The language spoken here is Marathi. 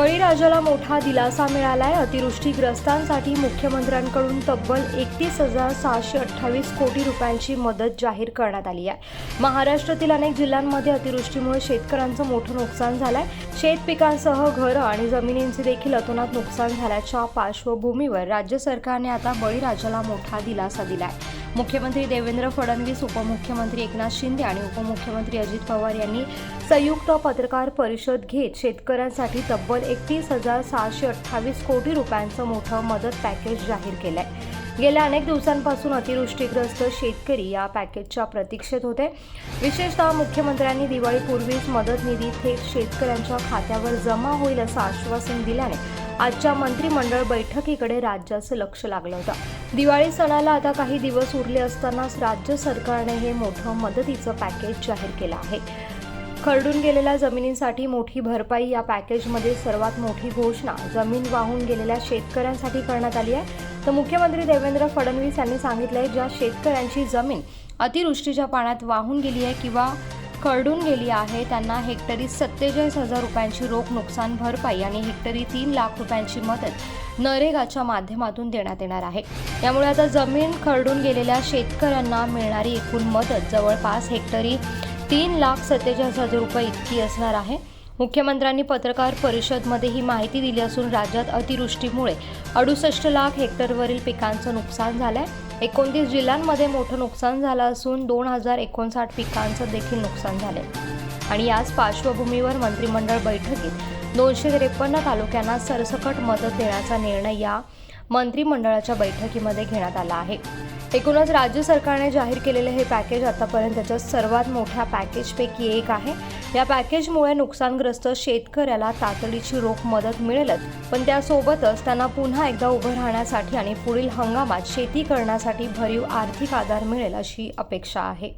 बळीराजाला मोठा दिलासा मिळालाय. अतिवृष्टीग्रस्तांसाठी मुख्यमंत्र्यांकडून तब्बल एकतीस हजार सहाशे अठ्ठावीस कोटी रुपयांची मदत जाहीर करण्यात आली आहे. महाराष्ट्रातील अनेक जिल्ह्यांमध्ये अतिवृष्टीमुळे शेतकऱ्यांचं मोठं नुकसान झालंय. शेत पिकांसह घरं आणि जमिनींचे देखील अतोनात नुकसान झाल्याच्या पार्श्वभूमीवर राज्य सरकारने आता बळीराजाला मोठा दिलासा दिलाय. मुख्यमंत्री देवेंद्र फडणवीस उपमुख्यमंत्री एकनाथ शिंदे आणि उपमुख्यमंत्री अजित पवार यांनी संयुक्त पत्रकार परिषद घेत शेतकऱ्यांसाठी तब्बल एकतीस हजार सहाशे अठ्ठावीस कोटी रुपयांचं मोठं मदत पॅकेज जाहीर केलं आहे गेल्या अनेक दिवसांपासून अतिवृष्टीग्रस्त शेतकरी या पॅकेजच्या प्रतीक्षेत होते. विशेषतः मुख्यमंत्र्यांनी दिवाळीपूर्वीच मदत निधी थेट शेतकऱ्यांच्या खात्यावर जमा होईल असं आश्वासन दिल्याने आजच्या मंत्रिमंडळ बैठकीकडे राज्याचं लक्ष लागलं होतं. दिवाळी सणाला आता काही दिवस उरले असतानाच राज्य सरकारने हे मोठं मदतीचं पॅकेज जाहीर केलं आहे. खरडून गेलेल्या जमिनींसाठी मोठी भरपाई या पॅकेजमध्ये सर्वात मोठी घोषणा जमीन वाहून गेलेल्या शेतकऱ्यांसाठी करण्यात आली आहे. तर मुख्यमंत्री देवेंद्र फडणवीस यांनी सांगितलंय ज्या शेतकऱ्यांची जमीन अतिवृष्टीच्या पाण्यात वाहून गेली आहे किंवा खरडून गेली आहे. त्यांना हेक्टरी सत्तेचाळीस हजार रुपयांची रोख नुकसान भरपाई आणि हेक्टरी तीन लाख रुपयांची मदत नरेगाच्या माध्यमातून देण्यात येणार आहे. यामुळे आता जमीन खरडून गेलेल्या शेतकऱ्यांना मिळणारी एकूण मदत जवळपास हेक्टरी तीन लाख सत्तेचाळीस हजार रुपये इतकी असणार आहे. मुख्यमंत्र्यांनी पत्रकार परिषदमध्ये ही माहिती दिली असून राज्यात अतिवृष्टीमुळे अडुसष्ट लाख हेक्टरवरील पिकांचं नुकसान झालं आहे एकोणतीस जिल्ह्यांमध्ये मोठं नुकसान झालं असून दोन हजार एकोणसाठ पिकांचं देखील नुकसान झाले आणि याच पार्श्वभूमीवर मंत्रिमंडळ बैठकीत दोनशे त्रेपन्न तालुक्यांना सरसकट मदत देण्याचा निर्णय या मंत्रिमंडळाच्या बैठकीमध्ये घेण्यात आला आहे. एकूणच राज्य सरकारने जाहीर केलेले हे पॅकेज आतापर्यंतच्या सर्वात मोठ्या पॅकेजपैकी एक आहे. या पॅकेजमुळे नुकसानग्रस्त शेतकऱ्याला तातडीची रोख मदत मिळेलच पण त्यासोबतच त्यांना पुन्हा एकदा उभं राहण्यासाठी आणि पुढील हंगामात शेती करण्यासाठी भरीव आर्थिक आधार मिळेल अशी अपेक्षा आहे.